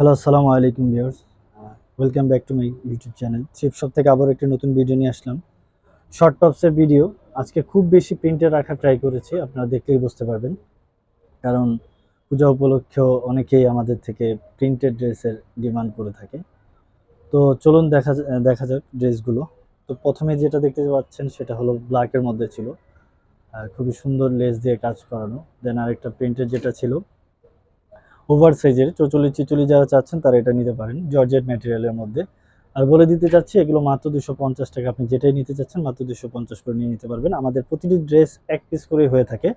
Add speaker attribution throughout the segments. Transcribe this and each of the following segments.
Speaker 1: Hello আসসালামু আলাইকুম viewers welcome back to my YouTube channel cheap shop থেকে আবার একটি নতুন ভিডিও নিয়ে আসলাম। শর্ট টপসের ভিডিও আজকে খুব বেশি প্রিন্টে রাখা ট্রাই করেছি, আপনারা দেখলেই বুঝতে পারবেন। কারণ পূজা উপলক্ষেও অনেকেই আমাদের থেকে প্রিন্টেড ড্রেসের ডিমান্ড করে থাকে। তো চলুন দেখা দেখা যাক ড্রেসগুলো তো প্রথমে যেটা দেখতে পাচ্ছেন সেটা হলো ব্ল্যাকের মধ্যে ছিল। খুবই সুন্দর লেস দিয়ে কাজ করানো। দেন আরেকটা প্রিন্টের যেটা ছিল ওভার সাইজের চৌচল্লিশ চিচল্লিশ যারা চাচ্ছেন তারা এটা নিতে পারেন জর্জেট ম্যাটেরিয়ালের মধ্যে। আর বলে দিতে চাচ্ছি, এগুলো মাত্র দুশো পঞ্চাশ টাকা। আপনি যেটাই নিতে চাচ্ছেন মাত্র দুশো পঞ্চাশ করে নিয়ে নিতে পারবেন। আমাদের প্রতিটি ড্রেস এক পিস করে হয়ে থাকে।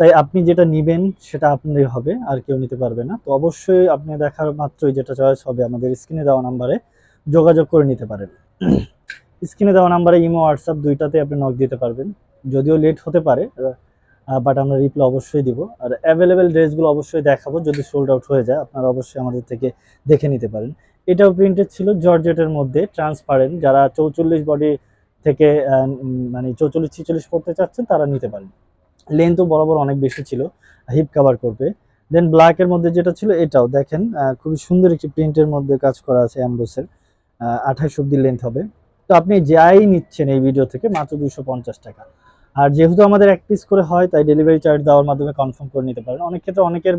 Speaker 1: তাই আপনি যেটা নিবেন সেটা আপনারই হবে, আর কেউ নিতে পারবে না। তো অবশ্যই আপনি দেখার মাত্রই যেটা চয়েস হবে আমাদের স্ক্রিনে দেওয়া নাম্বারে যোগাযোগ করে নিতে পারেন। স্ক্রিনে দেওয়া নাম্বারে ইমো, হোয়াটসঅ্যাপ দুইটাতে আপনি নক দিতে পারবেন। যদিও লেট হতে পারে বাট আমরা রিপ্লাই অবশ্যই দিব। আর অ্যাভেলেবেল ড্রেসগুলো অবশ্যই দেখাবো, যদি সোল্ড আউট হয়ে যায়, আপনারা অবশ্যই আমাদের থেকে দেখে নিতে পারেন। এটাও প্রিন্টেড ছিল জর্জেটের মধ্যে ট্রান্সপারেন্ট যারা চৌচল্লিশ বডি থেকে মানে চৌচল্লিশ, ছিচল্লিশ পড়তে চাচ্ছেন, তারা নিতে পারেন। লেন্থও বরাবর অনেক বেশি ছিল হিপ কভার করবে। দেন ব্ল্যাকের মধ্যে যেটা ছিল, এটাও দেখেন খুবই সুন্দর একটি প্রিন্টের মধ্যে কাজ করা আছে অ্যাম্বোসের আঠাশ অব্দি লেন্থ হবে। তো আপনি যাই নিচ্ছেন এই ভিডিও থেকে, মাত্র দুশো টাকা। আর যেহেতু আমাদের এক পিস করে হয়, তাই ডেলিভারি চার্জ দেওয়ার মাধ্যমে কনফার্ম করে নিতে পারেন। অনেক ক্ষেত্রে অনেকের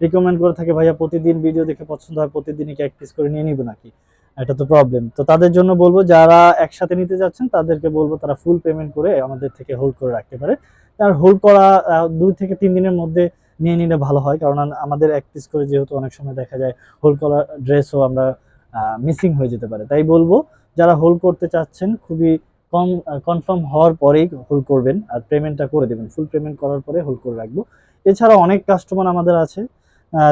Speaker 1: রিকমেন্ড করে থাকে, ভাইয়া, প্রতিদিন ভিডিও দেখে পছন্দ হয়, প্রতিদিনই এক পিস করে নিয়ে নিব নাকি? এটা তো প্রবলেম তো তাদের জন্য বলব, যারা একসাথে নিতে যাচ্ছেন, তাদেরকে বলব, তারা ফুল পেমেন্ট করে আমাদের থেকে হোল্ড করে রাখতে পারে। আর হোল্ড করা দুই থেকে তিন দিনের মধ্যে নিয়ে নিলে ভালো হয়, কারণ আমাদের এক পিস করে যেহেতু অনেক সময় দেখা যায় হোল্ড করা ড্রেসও আমরা মিসিং হয়ে যেতে পারে। তাই বলব, যারা হোল্ড করতে চাচ্ছেন, খুবই কম কনফার্ম হওয়ার পরেই হোল্ড করবেন আর পেমেন্টটা করে দেবেন। ফুল পেমেন্ট করার পরে হোল্ড করে রাখব। এছাড়া অনেক কাস্টমার আমাদের আছে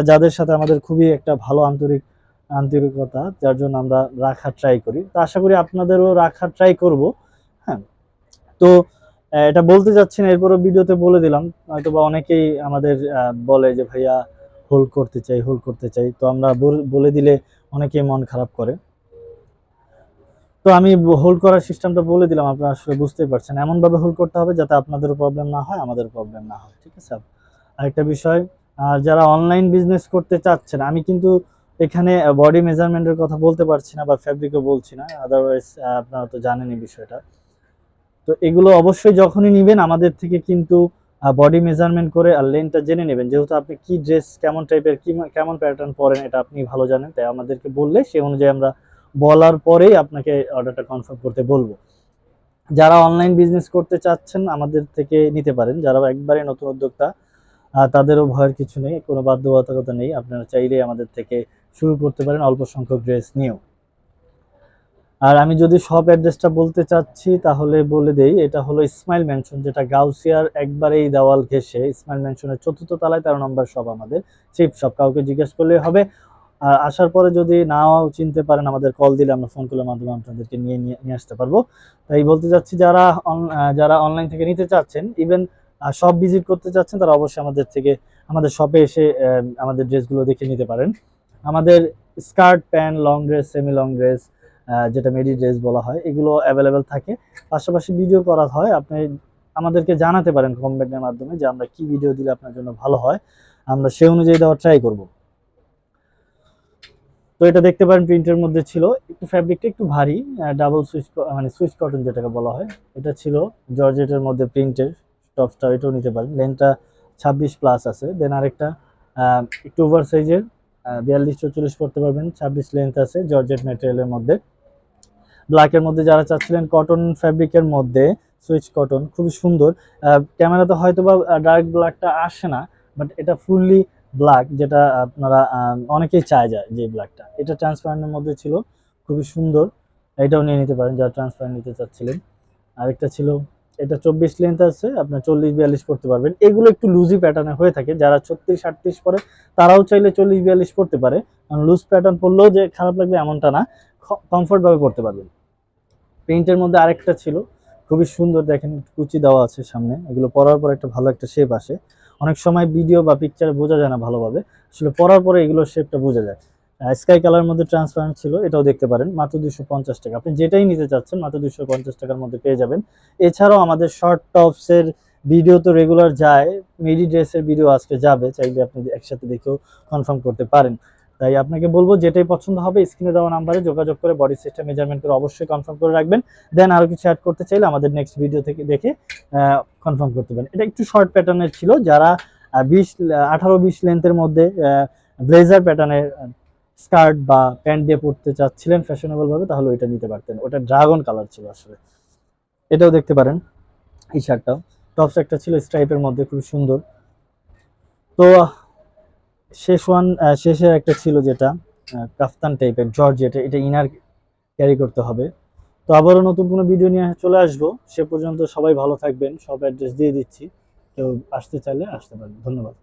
Speaker 1: যাদের সাথে আমাদের খুবই একটা ভালো আন্তরিক, আন্তরিকতা, যার জন্য আমরা রাখার ট্রাই করি। তো আশা করি আপনাদেরও রাখার ট্রাই করব। হ্যাঁ তো এটা বলতে যাচ্ছি না, এরপরও ভিডিওতে বলে দিলাম। হয়তো বা অনেকেই আমাদের বলে যে, ভাইয়া হোল্ড করতে চাই হোল্ড করতে চাই। তো আমরা বলে দিলে অনেকেই মন খারাপ করে। তো আমি হোল্ড করার সিস্টেমটা বলে দিলাম, আপনারা আসলে বুঝতেই পারছেন। এমন ভাবে হোল্ড করতে হবে যাতে আপনাদেরও প্রবলেম না হয়, আমাদের প্রবলেম না হয়, ঠিক আছে? আরেকটা বিষয়, আর যারা অনলাইন বিজনেস করতে চাচ্ছেন, আমি কিন্তু এখানে বডি মেজারমেন্টের কথা বলতে পারছি না বা ফ্যাব্রিকও বলছি না আদারওয়াইজ আপনারা তো জানেনই বিষয়টা। তো এগুলো অবশ্যই যখনই নেবেন, আমাদের থেকে কিন্তু বডি মেজারমেন্ট করে আর লেনটা জেনে নেবেন। যেহেতু আপনি কি ড্রেস কেমন টাইপের কি, কেমন প্যাটার্ন পরেন, এটা আপনি ভালো জানেন, তাই আমাদেরকে বললে সেই অনুযায়ী আমরা বলার পরেই আপনাকে অর্ডারটা কনফার্ম করতে বলব। যারা অনলাইন বিজনেস করতে চাচ্ছেন, আমাদের থেকে নিতে পারেন। যারা একবারে নতুন উদ্যোক্তা তাদেরও ভয়ের কিছু নেই, কোনো বাধ্যবাধকতা নেই। আপনারা চাইলেই আমাদের থেকে শুরু করতে পারেন অল্প সংখ্যক ড্রেস নিয়েও। আর আমি যদি সব অ্যাড্রেসটা বলতে চাচ্ছি, তাহলে বলে দেই, এটা হলো ইসমাইল ম্যানশন যেটা গাউসিয়ার একবারেই দেওয়াল ঘেসে ইসমাইল ম্যানশনের চতুর্থ তলায় তেরো নম্বর সব আমাদের। চিপ সব কাউকে জিজ্ঞেস করলেই হবে। আর আসার পরে যদি নাও চিনতে পারেন, আমাদের কল দিলে আমরা ফোন কলের মাধ্যমে আপনাদেরকে নিয়ে নিয়ে আসতে পারব। তাই বলতে চাচ্ছি, যারা যারা অনলাইন থেকে নিতে চাচ্ছেন ইভেন সব ভিজিট করতে চাচ্ছেন, তারা অবশ্যই আমাদের থেকে, আমাদের শপে এসে আমাদের ড্রেসগুলো দেখে নিতে পারেন। আমাদের skirt pant long dress semi long dress যেটা মেডি ড্রেস বলা হয়, এগুলো অ্যাভেলেবেল থাকে। পাশাপাশি ভিডিও করা হয়, আপনি আমাদেরকে জানাতে পারেন কমেন্টের মাধ্যমে যে আমরা কি ভিডিও দিলে আপনার জন্য ভালো হয়। আমরা সেই অনুযায়ী দেওয়ার ট্রাই করব। তো এটা দেখতে পারেন প্রিন্টের মধ্যে ছিল। একটু ফ্যাব্রিকটা একটু ভারী ডাবল সুইচ মানে সুইচ কটন যেটাকে বলা হয়। এটা ছিল জর্জেটের মধ্যে প্রিন্টের টপসটা, এটাও নিতে পারেন। লেনটা ছাব্বিশ প্লাস আছে। দেন আরেকটা একটু ওভার সাইজের বিয়াল্লিশ চৌচল্লিশ করতে পারবেন। ছাব্বিশ লেন্থ আছে জর্জেট ম্যাটেরিয়ালের মধ্যে। ব্ল্যাকের মধ্যে যারা চাচ্ছিলেন কটন ফ্যাব্রিকের মধ্যে সুইচ কটন খুবই সুন্দর। ক্যামেরাতে হয়তো বা ডার্ক ব্ল্যাকটা আসে না বাট এটা ফুললি ব্ল্যাক যেটা আপনারা অনেকেই চায় যায় যে ব্ল্যাকটা এটা ট্রান্সপারেন্টের মধ্যে ছিল, খুবই সুন্দর। এটাও নিয়ে নিতে পারেন, যারা ট্রান্সপারেন্ট নিতে চাচ্ছিলেন। আরেকটা ছিল, এটা চব্বিশ লেন্থ আছে, আপনার চল্লিশ বিয়াল্লিশ করতে পারবেন। এগুলো একটু লুজি প্যাটার্নে হয়ে থাকে, যারা ছত্রিশ, আটত্রিশ পরে, তারাও চাইলে চল্লিশ বিয়াল্লিশ করতে পারে। কারণ লুজ প্যাটার্ন পরলেও যে খারাপ লাগবে এমনটা না কমফোর্টভাবে করতে পারবেন। প্রিন্টের মধ্যে আরেকটা ছিল, খুবই সুন্দর, দেখেন, কুচি দেওয়া আছে সামনে। এগুলো পরার পর একটা ভালো একটা শেপ আসে। অনেক সময় ভিডিও বা পিকচারে বোঝা যায় না ভালোভাবে। আসলে পরার পরে এগুলোর শেপটা বোঝা যায়। স্কাই কালার মধ্যে ট্রান্সপারেন্ট ছিল, এটাও দেখতে পারেন। মাত্র দুশো পঞ্চাশ টাকা। আপনি যেটাই নিতে চাচ্ছেন, মাত্র দুশো পঞ্চাশ টাকার মধ্যে পেয়ে যাবেন। এছাড়াও আমাদের শর্ট টপসের ভিডিও তো রেগুলার যায়। মিডি ড্রেসের ভিডিও আজকে যাবে, চাইলে আপনি একসাথে দেখেও কনফার্ম করতে পারেন। তাই আপনাকে বলব যেটাই পছন্দ হবে, স্ক্রিনে দেওয়া নাম্বারে যোগাযোগ করে বডি সিস্টেম মেজারমেন্ট করে অবশ্যই কনফার্ম করে রাখবেন। দেন আরও কিছু অ্যাড করতে চাইলে আমাদের নেক্সট ভিডিও থেকে দেখে কনফার্ম করতে পারেন। এটা একটু শর্ট প্যাটার্নের ছিল, যারা বিশ, আঠারো বিশ লেন্থের মধ্যে ব্লেজার প্যাটার্নের স্কার্ট বা প্যান্ট দিয়ে পরতে চাচ্ছিলেন ফ্যাশনেবল ভাবে, তাহলে ওইটা নিতে পারতেন। ওটা ড্রাগন কালার ছিল আসলে। এটাও দেখতে পারেন, এই শার্টটাও টপস একটা ছিল স্ট্রাইপের মধ্যে খুব সুন্দর। তো শেষ ওয়ান শেষের একটা ছিল যেটা কাফতান টাইপের জর্জ এটা এটা ইনার ক্যারি করতে হবে। তো আবারও নতুন কোনো ভিডিও নিয়ে চলে আসব। সে পর্যন্ত সবাই ভালো থাকবেন। সব অ্যাড্রেস দিয়ে দিচ্ছি। কেউ আসতে চাইলে আসতে পারবেন ধন্যবাদ।